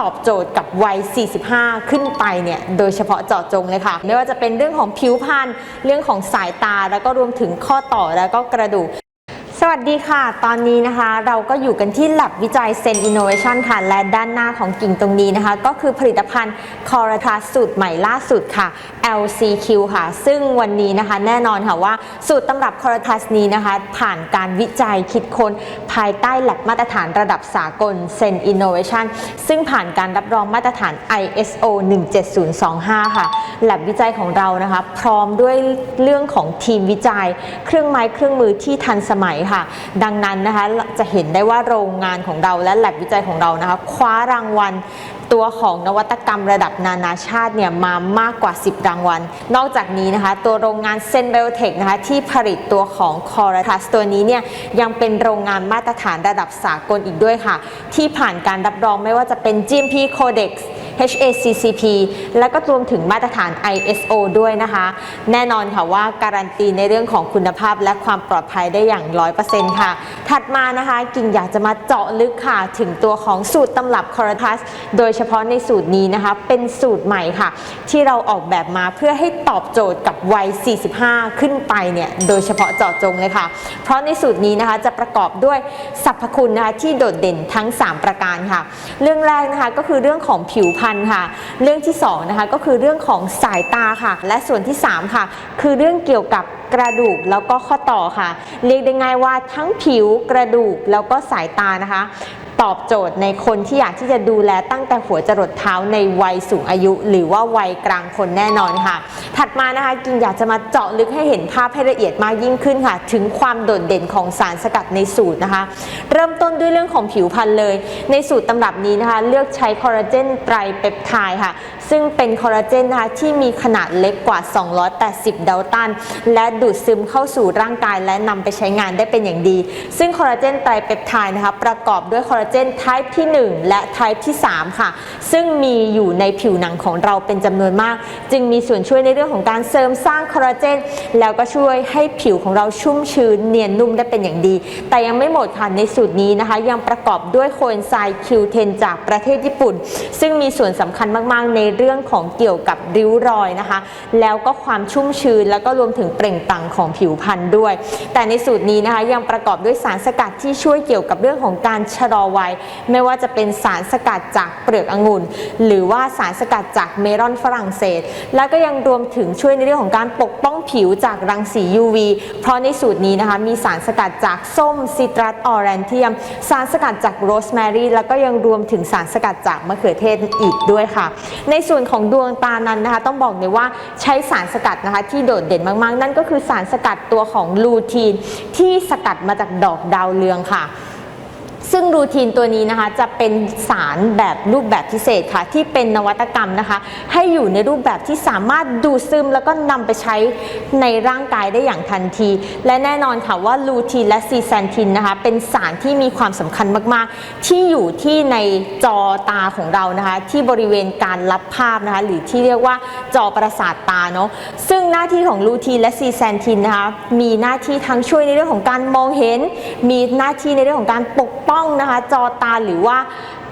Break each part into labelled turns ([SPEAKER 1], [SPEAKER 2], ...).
[SPEAKER 1] ตอบโจทย์กับวัย 45 ขึ้นไปเนี่ยโดยเฉพาะเจาะจงเลยค่ะ ไม่ว่าจะเป็นเรื่องของผิวพรรณเรื่องของสายตาแล้วก็รวมถึงข้อต่อแล้วก็กระดูก สวัสดีค่ะ ตอนนี้นะคะเราก็อยู่กันที่ Lab วิจัยเซนอินโนเวชันค่ะ และด้านหน้าของกิ่งตรงนี้นะคะ ก็คือผลิตภัณฑ์คอร์ทัสสูตรใหม่ล่าสุดค่ะ LCQ ค่ะ ซึ่งวันนี้นะคะแน่นอนค่ะว่าสูตรตำรับคอร์ทัสนี้นะคะ ผ่านการวิจัยคิดค้นภายใต้ Lab มาตรฐานระดับสากลเซนอินโนเวชันซึ่งผ่านการรับรองมาตรฐาน ISO 17025 ค่ะ Lab วิจัยของเรานะคะ พร้อมด้วยเรื่องของทีมวิจัย เครื่องไม้เครื่องมือที่ทันสมัยค่ะดังนั้นนะคะจะเห็นได้ว่าโรงงานของเราและแลบวิจัยของเรานะคะคว้ารางวัลตัวของนวัตกรรมระดับนานาชาติเนี่ยมามากกว่า 10 รางวัล นอกจากนี้นะคะ ตัวโรงงานเซนเบลเทคนะคะที่ผลิตตัวของคอร์ทัสตัวนี้เนี่ยยังเป็นโรงงานมาตรฐานระดับสากลอีกด้วยค่ะ ที่ผ่านการรับรองไม่ว่าจะเป็น GMP Codex HACCP แล้วก็รวมถึงมาตรฐาน ISO ด้วยนะคะ แน่นอนค่ะว่าการันตีในเรื่องของคุณภาพและความปลอดภัยได้อย่าง 100%ค่ะ ถัดมานะคะกิ่งอยากจะมาเจาะลึกค่ะ ถึงตัวของสูตรตำรับคอร์ทัส โดยเฉพาะในสูตรนี้นะคะ เป็นสูตรใหม่ค่ะ ที่เราออกแบบมาเพื่อให้ตอบโจทย์กับวัย 45 ขึ้นไปเนี่ย โดยเฉพาะเจาะจงเลยค่ะ เพราะในสูตรนี้นะคะจะประกอบด้วยสรรพคุณนะคะที่โดดเด่นทั้ง 3 ประการค่ะ เรื่องแรกนะคะก็คือเรื่องของผิวพรรณค่ะ เรื่องที่2นะคะก็คือเรื่องของสายตาค่ะ และส่วนที่ 3 ค่ะ คือเรื่องเกี่ยวกับ กระดูกแล้วก็ข้อต่อค่ะ เรียกได้ง่ายว่าทั้งผิวกระดูกแล้วก็สายตานะคะ ตอบโจทย์ในคนที่อยากที่จะดูแลตั้งแต่หัวจรดเท้าในวัยสูงอายุ หรือว่าวัยกลางคนแน่นอนค่ะ ถัดมานะคะกินอยากจะมาเจาะลึกให้เห็นภาพให้ละเอียดมากยิ่งขึ้นค่ะ ถึงความโดดเด่นของสารสกัดในสูตรนะคะ เริ่มต้นด้วยเรื่องของผิวพรรณเลย ในสูตรตำรับนี้นะคะ เลือกใช้คอลลาเจนไตรเปปไทด์ค่ะ ซึ่งเป็นคอลลาเจนนะคะที่มีขนาดเล็กกว่า 280 เดลตัน และดูดซึมเข้าสู่ร่างกายและนำไปใช้งานได้เป็นอย่างดี ซึ่งคอลลาเจนไตรเปปไทด์นะคะประกอบด้วยคอลลาเจนไทป์ที่ 1 และไทป์ที่ 3 ค่ะ ซึ่งมีอยู่ในผิวหนังของเราเป็นจำนวนมาก จึงมีส่วนช่วยในเรื่องของการเสริมสร้างคอลลาเจนแล้วก็ช่วยให้ผิวของเราชุ่มชื้นเนียนนุ่มได้เป็นอย่างดี แต่ยังไม่หมดค่ะในสูตรนี้นะคะ ยังประกอบด้วยโคเอนไซม์ Q10 จากประเทศญี่ปุ่น ซึ่งมีส่วนสำคัญมาก ๆ ในเรื่องของเกี่ยวกับริ้วรอยนะคะ แล้วก็ความชุ่มชื้นแล้วก็รวมถึงเปล่งปลั่งของผิวพรรณด้วย แต่ในสูตรนี้นะคะยังประกอบด้วยสารสกัดที่ช่วยเกี่ยวกับเรื่องของการชะลอวัย ไม่ว่าจะเป็นสารสกัดจากเปลือกองุ่น หรือว่าสารสกัดจากเมลอนฝรั่งเศส แล้วก็ยังรวมถึงช่วยในเรื่องของการปกป้องผิวจากรังสี UV เพราะในสูตรนี้นะคะมีสารสกัดจากส้มซิตรัสออแรนเทียม สารสกัดจากโรสแมรี่แล้วก็ยังรวมถึงสารสกัดจากมะเขือเทศอีกด้วยค่ะ ในส่วนของดวงตานั้นนะคะ ต้องบอกเลยว่าใช้สารสกัดนะคะ ที่โดดเด่นมากๆ นั่นก็คือสารสกัดตัวของลูทีนที่สกัดมาจากดอกดาวเรืองค่ะ ซึ่งรูทีนตัวนี้นะคะจะเป็นสารแบบรูปแบบพิเศษค่ะ ที่เป็นนวัตกรรมนะคะ ให้อยู่ในรูปแบบที่สามารถดูดซึมแล้วก็นำไปใช้ในร่างกายได้อย่างทันที และแน่นอนค่ะว่าลูทีนและซีแซนทินนะคะเป็นสารที่มีความสำคัญมาก ๆ ที่อยู่ที่ในจอตาของเรานะคะ ที่บริเวณการรับภาพนะคะ หรือที่เรียกว่าจอประสาทตาเนาะซึ่งหน้าที่ของลูทีนและซีแซนทินนะคะมีหน้าที่ทั้งช่วยในเรื่องของการมองเห็น มีหน้าที่ในเรื่องของการปกป้อง้องนะคะ จอตาหรือว่า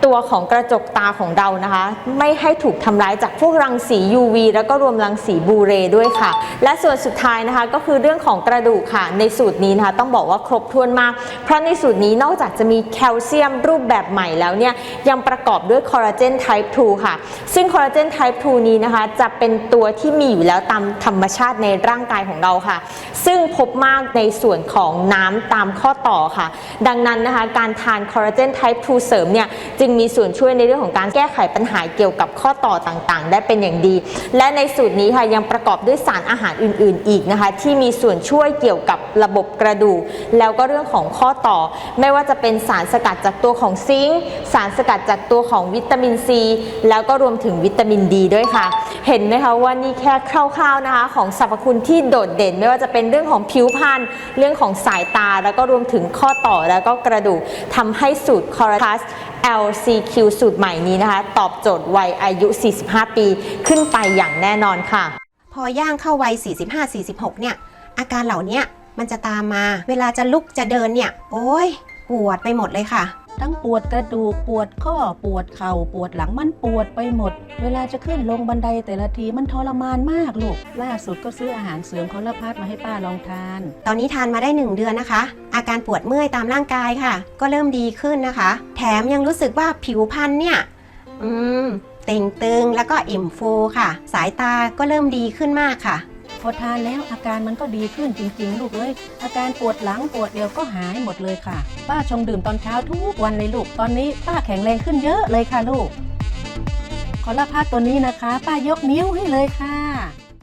[SPEAKER 1] ตัวของกระจกตาของเรานะคะ ไม่ให้ถูกทำร้ายจากพวกรังสี UV แล้วก็รวมรังสีบูเรด้วยค่ะ และส่วนสุดท้ายนะคะก็คือเรื่องของกระดูกค่ะ ในสูตรนี้นะคะต้องบอกว่าครบถ้วนมาก เพราะในสูตรนี้นอกจากจะมีแคลเซียมรูปแบบใหม่แล้วเนี่ยยังประกอบด้วยคอลลาเจน type 2ค่ะ ซึ่งคอลลาเจน type 2นี้นะคะจะเป็นตัวที่มีอยู่แล้วตามธรรมชาติในร่างกายของเราค่ะ ซึ่งพบมากในส่วนของน้ำตามข้อต่อค่ะ ดังนั้นนะคะการทานคอลลาเจน type 2เสริมเนี่ยจึงมีส่วนช่วยในเรื่องของการแก้ไขปัญหาเกี่ยวกับข้อต่อต่างๆ ได้เป็นอย่างดี และในสูตรนี้ค่ะยังประกอบด้วยสารอาหารอื่น ๆ อีกนะคะ ที่มีส่วนช่วยเกี่ยวกับระบบกระดูกแล้วก็เรื่องของข้อต่อ ไม่ว่าจะเป็นสารสกัดจากตัวของซิงค์สารสกัดจากตัวของวิตามินซี แล้วก็รวมถึงวิตามินดีด้วยค่ะ เห็นไหมคะว่านี่แค่คร่าวๆนะคะของสรรพคุณที่โดดเด่น ไม่ว่าจะเป็นเรื่องของผิวพรรณเรื่องของสายตาแล้วก็รวมถึงข้อต่อแล้วก็กระดูกทำให้สูตรคอร์ทัส LCQ สูตรใหม่นี้นะคะ ตอบโจทย์วัยอายุ 45 ปี ขึ้นไปอย่างแน่นอนค่ะ
[SPEAKER 2] พอย่างเข้าวัย 45-46 เนี่ย อาการเหล่านี้มันจะตามมา เวลาจะลุกจะเดินเนี่ย โอ้ยปวดไปหมดเลยค่ะ
[SPEAKER 3] ทั้งปวดกระดูกปวดข้อปวดเข่าปวดหลังมันปวดไปหมด เวลาจะขึ้นลงบันไดแต่ละทีมันทรมานมากลูกล่าสุดก็ซื้ออาหารเสริมคอลลาพัดมาให้ป้าลองทาน
[SPEAKER 2] ตอนนี้ทานมาได้ 1 เดือนนะคะ อาการปวดเมื่อยตามร่างกายค่ะ ก็เริ่มดีขึ้นนะคะ แถมยังรู้สึกว่าผิวพรรณเนี่ยอืมเต่งตึงแล้วก็อิ่มฟูค่ะ สายตาก็เริ่มดีขึ้นมากค่ะ
[SPEAKER 3] พอทานแล้วอาการมันก็ดีขึ้นจริง ๆ ลูกเอ้ยอาการปวดหลังปวดเอวก็หายหมดเลยค่ะ ป้าชงดื่มตอนเช้าทุกวันเลยลูกตอนนี้ป้าแข็งแรงขึ้นเยอะเลยค่ะลูก ขอลลาพาตัวนี้นะคะ ป้ายกนิ้วให้เลยค่ะ